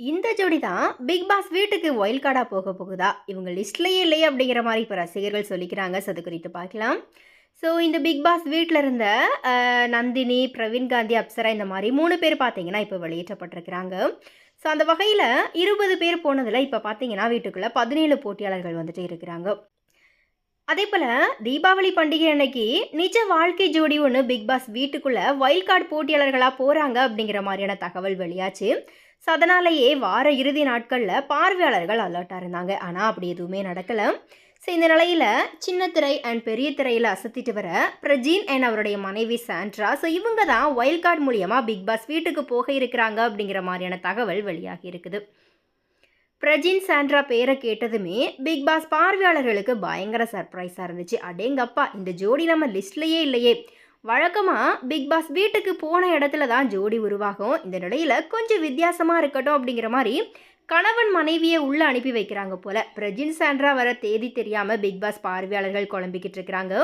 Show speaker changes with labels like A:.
A: இந்த ஜோடி தான் பிக் பாஸ் வீட்டுக்கு ஒயில் கார்டாக போக போகுதா? இவங்க லிஸ்ட்லேயே இல்லையே அப்படிங்கிற மாதிரி இப்போ ரசிகர்கள் சொல்லிக்கிறாங்க. ஸோ அது குறித்து பார்க்கலாம். ஸோ இந்த பிக் பாஸ் வீட்டில் இருந்த நந்தினி பிரவீன் காந்தி அப்சரா இந்த மாதிரி மூணு பேர் பார்த்தீங்கன்னா இப்போ வெளியேற்றப்பட்டிருக்கிறாங்க. ஸோ அந்த வகையில் இருபது பேர் போனதில் இப்போ பார்த்தீங்கன்னா வீட்டுக்குள்ளே பதினேழு போட்டியாளர்கள் வந்துட்டு இருக்கிறாங்க. அதே போல் தீபாவளி பண்டிகை அன்னைக்கு நிஜ வாழ்க்கை ஜோடி ஒன்று பிக் பாஸ் வீட்டுக்குள்ளே வைல்ட் கார்டு போட்டியாளர்களாக போகிறாங்க அப்படிங்கிற மாதிரியான தகவல் வெளியாச்சு. ஸோ அதனாலேயே வார இறுதி நாட்களில் பார்வையாளர்கள் அலர்ட்டாக இருந்தாங்க. ஆனால் அப்படி எதுவுமே நடக்கலை. ஸோ இந்த நிலையில் சின்ன திரை அண்ட் பெரிய திரையில் அசத்திட்டு வர பிரஜீன் அண்ட் அவருடைய மனைவி சாண்ட்ரா ஸோ இவங்க தான் வைல்ட் கார்டு மூலியமாக பிக் பாஸ் வீட்டுக்கு போக இருக்கிறாங்க அப்படிங்கிற மாதிரியான தகவல் வெளியாகி இருக்குது. பிரஜின் சாண்ட்ரா பேரை கேட்டதுமே பிக் பாஸ் பார்வையாளர்களுக்கு பயங்கர சர்ப்ரைஸாக இருந்துச்சு. அடேங்கப்பா இந்த ஜோடி நம்ம லிஸ்ட்லேயே இல்லையே. வழக்கமாக பிக் பாஸ் வீட்டுக்கு போன இடத்துல தான் ஜோடி உருவாகும். இந்த நிலையில் கொஞ்சம் வித்தியாசமாக இருக்கட்டும் அப்படிங்கிற மாதிரி கணவன் மனைவியை உள்ளே அனுப்பி வைக்கிறாங்க போல. பிரஜின் சாண்ட்ரா வர தேதி தெரியாமல் பிக் பாஸ் பார்வையாளர்கள் குழம்பிக்கிட்டு இருக்கிறாங்க.